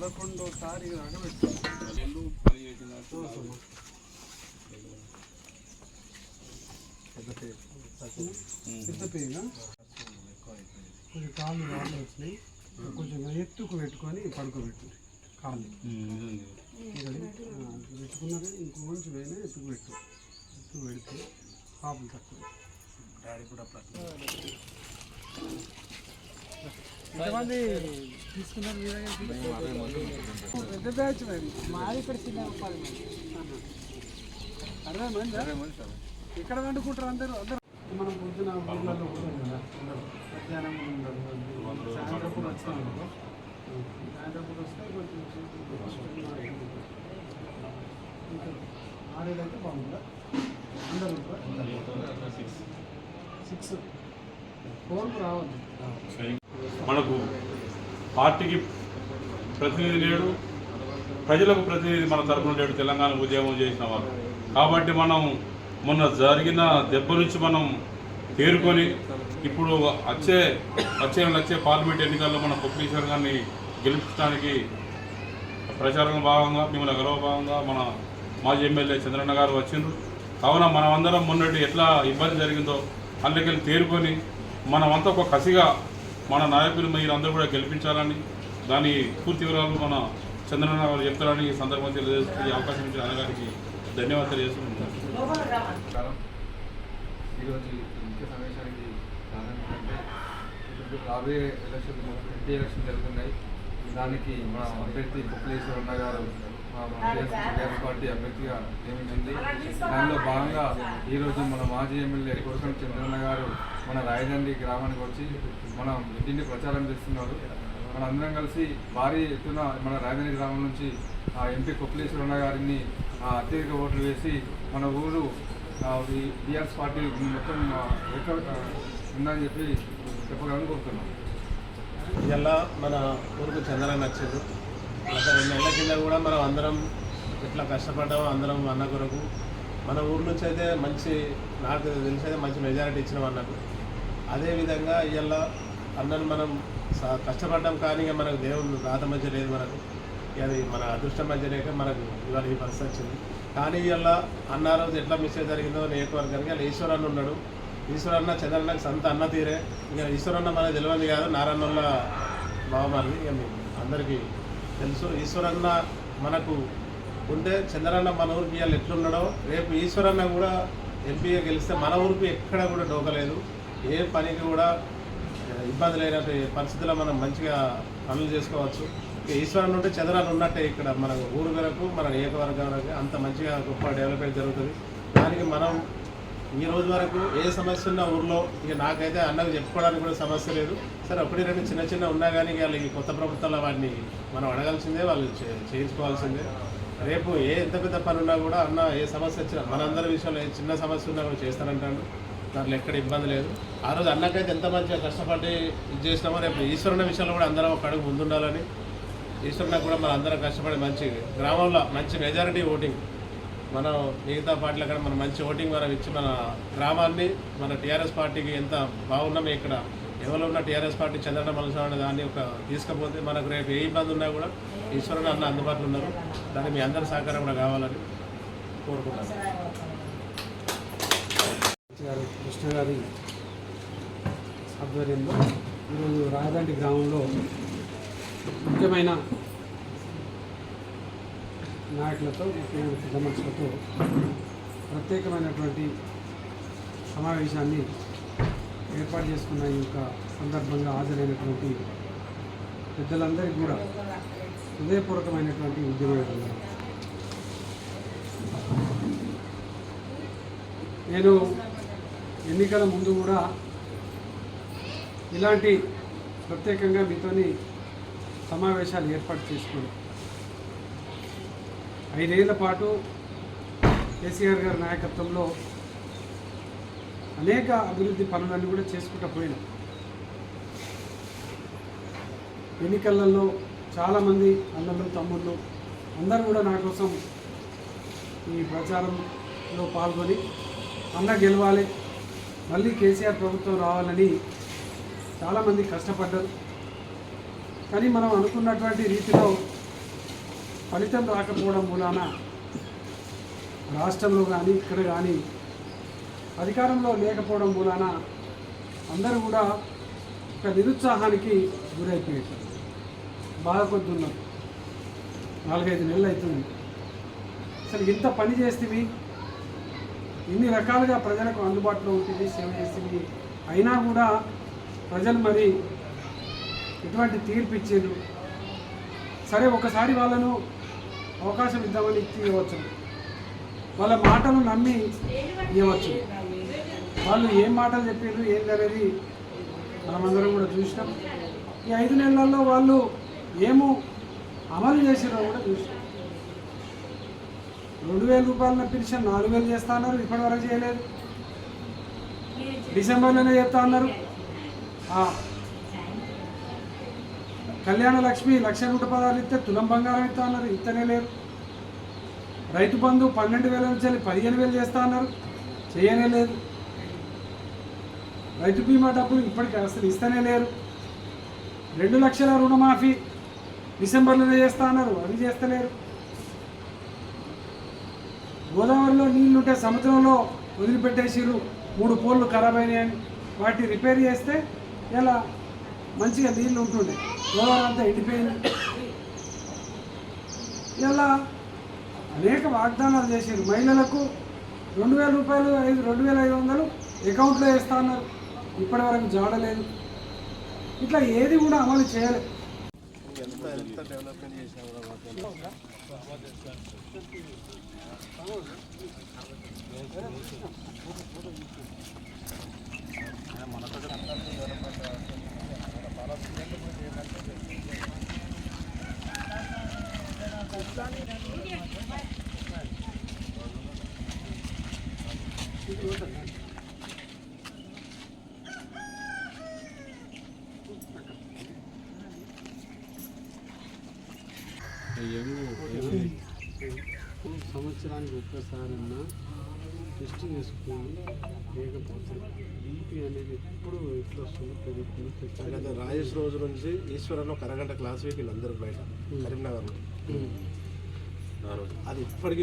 పదకొండో తారీఖు దాకా పెట్టాం రెండు పని చేసినట్టు పెద్ద పేరు పెద్ద పేరుగా కొంచెం కాళ్ళు రాళ్ళు వచ్చినాయి. కొంచెం ఎత్తుకు పెట్టుకొని పడుకోబెట్టింది కాళ్ళు. ఇక్కడ పెట్టుకున్నాక ఇంకో కొంచెం పోయినా ఎత్తుకు పెట్టు. ఎత్తుకు పెడితే పాపలు తక్కువ. డాడీ కూడా ఎంతమంది తీసుకున్నారు మీ దగ్గర పెద్ద బ్యాచ్ మరి. మాది ఇక్కడ చిన్న పది మంది? అరవై మంది ఇక్కడ వండుకుంటారు అందరూ అందరూ. మనం పొద్దున ఊళ్ళలో కదా మధ్యాహ్నం సాయంత్రం సాయంత్రం వస్తే కొంచెం బాగుందా? అందరూ ఉంటారా? సిక్స్ ఫోర్కు రావద్దు. మనకు పార్టీకి ప్రతినిధి లేడు ప్రజలకు ప్రతినిధి మన తరపున లేడు తెలంగాణ ఉద్యమం చేసిన వారు కాబట్టి మనం మొన్న జరిగిన దెబ్బ నుంచి మనం తేరుకొని ఇప్పుడు వచ్చే వచ్చే వచ్చే పార్లమెంట్ ఎన్నికల్లో మన కొప్పీశ్వర్ గారిని గెలిపించడానికి ప్రచారంలో భాగంగా మిమ్మల్ని గౌరవ భాగంగా మన మాజీ ఎమ్మెల్యే చంద్రన్న గారు వచ్చిండ్రు. కావున మనమందరం మొన్నటి ఎట్లా ఇబ్బంది జరిగిందో అందుకెళ్ళి తేరుకొని మనమంతా ఒక కసిగా మన నాయకులు మీరు అందరూ కూడా గెలిపించాలని దాని పూర్తి వివరాలు మన చంద్రన్న గారు చెప్తారని ఈ సందర్భం తెలియజేస్తూ ఈ అవకాశం ఇచ్చిన అన్నగారికి ధన్యవాదాలు తెలియజేస్తున్నాను. ఈరోజు ముఖ్య సమావేశానికి ఇప్పుడు రాబోయే ఎలక్షన్ ఎంపీ ఎలక్షన్ జరుగుతున్నాయి. దానికి మన అభ్యర్థి బుక్లేశ్వరన్న గారు టీఆర్ఎస్ పార్టీ అభ్యర్థిగా నియమించింది దానిలో భాగంగా ఈరోజు మన మాజీ ఎమ్మెల్యే కురసం చంద్రన్న గారు మన రాయదండి గ్రామానికి వచ్చి మన ఇంటిని ప్రచారం చేస్తున్నారు. మన అందరం కలిసి భారీ ఎత్తున మన రాజధాని గ్రామం నుంచి ఆ ఎంపీ కొప్పలేశ్వరన్న గారిని ఆ, అత్యధిక ఓట్లు వేసి మన ఊరు బీఆర్ఎస్ పార్టీ మొత్తం ఎక్కడ ఉందని చెప్పి చెప్పగలను కోరుతున్నాం. ఇలా మన ఊరుకు చంద్రన్న వచ్చిండు గత రెండు నెలల కింద కూడా మనం అందరం ఎట్లా కష్టపడ్డామో అందరం అన్న కొరకు మన ఊరు నుంచి అయితే మంచి నాకు తెలిసి అయితే మంచి మెజారిటీ ఇచ్చినాం అన్నకు అదేవిధంగా ఇవాళ అన్నను మనం స- కష్టపడ్డాం కానీ ఇక మనకు దేవుడు రాత మధ్య లేదు మనకు. ఇక అది మన అదృష్టం మధ్య లేక మనకు ఇవాళ ఈ పరిస్థితి వచ్చింది. కానీ ఇవాళ అన్న రోజు ఎట్లా మిస్టేక్ జరిగిందో నియోజకవర్గానికి అలా ఈశ్వరన్న ఉన్నాడు. ఈశ్వరన్న చంద్రన్నకి సంత అన్న తీరే. ఇక ఈశ్వరన్న మనకు తెలియదు కాదు నారాయణల్ల బావమారి ఇక అందరికీ తెలుసు. ఈశ్వరన్న మనకు ఉంటే చంద్రన్న మన ఊరికి ఇవాళ ఎట్లున్నాడో రేపు ఈశ్వరన్న కూడా ఎంపీగా గెలిస్తే మన ఊరికి ఎక్కడ కూడా డోకలేదు. ఏ పనికి కూడా ఇబ్బంది లేనట్టు పరిస్థితుల్లో మనం మంచిగా పనులు చేసుకోవచ్చు. ఈశ్వరన్న ఈశ్వరన్ ఉంటే చంద్రన్న ఉన్నట్టే ఇక్కడ మన ఊరు వరకు మన నియోజకవర్గానికి అంత మంచిగా గొప్ప డెవలప్మెంట్ జరుగుతుంది. దానికి మనం ఈ రోజు వరకు ఏ సమస్య ఉన్నా ఊర్లో ఇక నాకైతే అన్నకు చెప్పుకోవడానికి కూడా సమస్య లేదు. సరే ఒకటి రెండు చిన్న చిన్న ఉన్నా కానీ ఇక వాళ్ళకి కొత్త ప్రభుత్వాల వాటిని మనం అడగాల్సిందే వాళ్ళు చేయించుకోవాల్సిందే. రేపు ఏ ఎంత పెద్ద పని ఉన్నా కూడా అన్న ఏ సమస్య వచ్చినా మనందరి విషయంలో ఏ చిన్న సమస్య ఉన్నా కూడా చేస్తానంటాడు. దాంట్లో ఎక్కడ ఇబ్బంది లేదు. ఆ రోజు అన్నకైతే ఎంత మంచిగా కష్టపడి ఇది చేసినామో రేపు ఈశ్వరుని విషయంలో కూడా అందరం ఒక అడుగు ముందుండాలని. ఈశ్వరుని కూడా మన అందరం కష్టపడి మంచి గ్రామంలో మంచి మెజారిటీ ఓటింగ్ మనం మిగతా పార్టీల కూడా మనం మంచి ఓటింగ్ మనం ఇచ్చి మన గ్రామాన్ని మన టీఆర్ఎస్ పార్టీకి ఎంత బాగున్నామో ఇక్కడ ఎవరో ఉన్న టీఆర్ఎస్ పార్టీ చంద్రన్న మనసు అనే దాన్ని ఒక తీసుకపోతే మనకు రేపు ఏ ఇబ్బంది ఉన్నా కూడా ఈశ్వరుడు అన్న అందుబాటులో ఉన్నారు. దాన్ని మీ అందరి సహకారం కూడా కావాలని కోరుకుంటాను గారు కృష్ణ గారి ఆధ్వర్యంలో ఈరోజు రాజధాని గ్రామంలో ముఖ్యమైన నాయకులతో ముఖ్యమైన పెద్ద మనుషులతో ప్రత్యేకమైనటువంటి సమావేశాన్ని ఏర్పాటు చేసుకున్న ఈ యొక్క సందర్భంగా హాజరైనటువంటి పెద్దలందరికీ కూడా హృదయపూర్వకమైనటువంటి ఉద్యమం నేను ఎన్నికల ముందు కూడా ఇలాంటి ప్రత్యేకంగా మీతోని సమావేశాలు ఏర్పాటు చేసుకున్నాను ఐదేళ్ళ పాటు కేసీఆర్ గారి నాయకత్వంలో అనేక అభివృద్ధి పనులన్నీ కూడా చేసుకుంటూ పోయినాం. ఎన్నికలలో చాలామంది అన్నలు తమ్ముళ్ళు అందరూ కూడా నా కోసం ఈ ప్రచారంలో పాల్గొని అన్న గెలవాలి. మళ్ళీ కేసీఆర్ ప్రభుత్వం రావాలని చాలామంది కష్టపడ్డారు. కానీ మనం అనుకున్నటువంటి రీతిలో ఫలితం రాకపోవడం మూలాన రాష్ట్రంలో కానీ ఇక్కడ కానీ అధికారంలో లేకపోవడం మూలాన అందరూ కూడా ఒక నిరుత్సాహానికి గురైపోయారు. బాధ కొద్దున్నారు నాలుగైదు నెలలు అవుతుంది అసలు ఇంత పని చేస్తేవి ఇన్ని రకాలుగా ప్రజలకు అందుబాటులో ఉంటుంది సేవ చేస్తుంది అయినా కూడా ప్రజలు మరి ఎటువంటి తీర్పు ఇచ్చారు సరే ఒకసారి వాళ్ళను అవకాశం ఇద్దామని ఇవ్వచ్చు వాళ్ళ మాటలు నమ్మి ఇవ్వచ్చు వాళ్ళు ఏం మాటలు చెప్పారు ఏం అనేది మనమందరం కూడా చూసినాం. ఈ ఐదు నెలల్లో వాళ్ళు ఏమో అమలు చేసిరో కూడా చూసినాం. రెండు వేల రూపాయల పెన్షన్ నాలుగు వేలు చేస్తా అన్నారు ఇప్పటివరకు చేయలేదు. డిసెంబర్లోనే చెప్తా అన్నారు. కళ్యాణ లక్ష్మి లక్ష నూట పదాలు ఇస్తే తులం బంగారం ఇస్తా అన్నారు ఇస్తనే లేరు. రైతు బంధు పన్నెండు వేల నుంచి వెళ్ళి పదిహేను వేలు చేస్తా అన్నారు చేయనే లేదు. రైతు బీమా డబ్బులు ఇప్పటికి అసలు ఇస్తనే లేరు. రెండు లక్షల రుణమాఫీ డిసెంబర్లోనే చేస్తా అన్నారు అది చేస్తలేరు. గోదావరిలో నీళ్ళుంటే సముద్రంలో వదిలిపెట్టేసిరు మూడు పోళ్ళు ఖరాబ్ అయినాయని. వాటిని రిపేర్ చేస్తే ఇలా మంచిగా నీళ్ళు ఉంటుండే. గోదావరి అంతా ఎండిపోయింది ఇలా అనేక వాగ్దానాలు చేశారు మహిళలకు రెండు వేల రూపాయలు ఐదు రెండు వేల ఐదు వందలు అకౌంట్లో వేస్తా అన్నారు. ఇప్పటి వరకు జాడలేదు ఇట్లా ఏది కూడా అమలు చేయలేదు ఎంత ఎంత డెవలప్మెంట్ చేసినా కూడా మాత్రం సంవత్సరానికి ఒక్కసారన్నా టెస్ట్ చేసుకుని లేకపోతే బీపీ అనేది ఎప్పుడు ఎట్లా వస్తుందో పెరుగుతుందో గత తెచ్చాలి రాజేష్ రోజు నుంచి ఈశ్వరంలో ఒక అరగంట క్లాస్ వీక్ వీళ్ళందరూ బయట కరీంనగర్లో. అది ఇప్పటికీ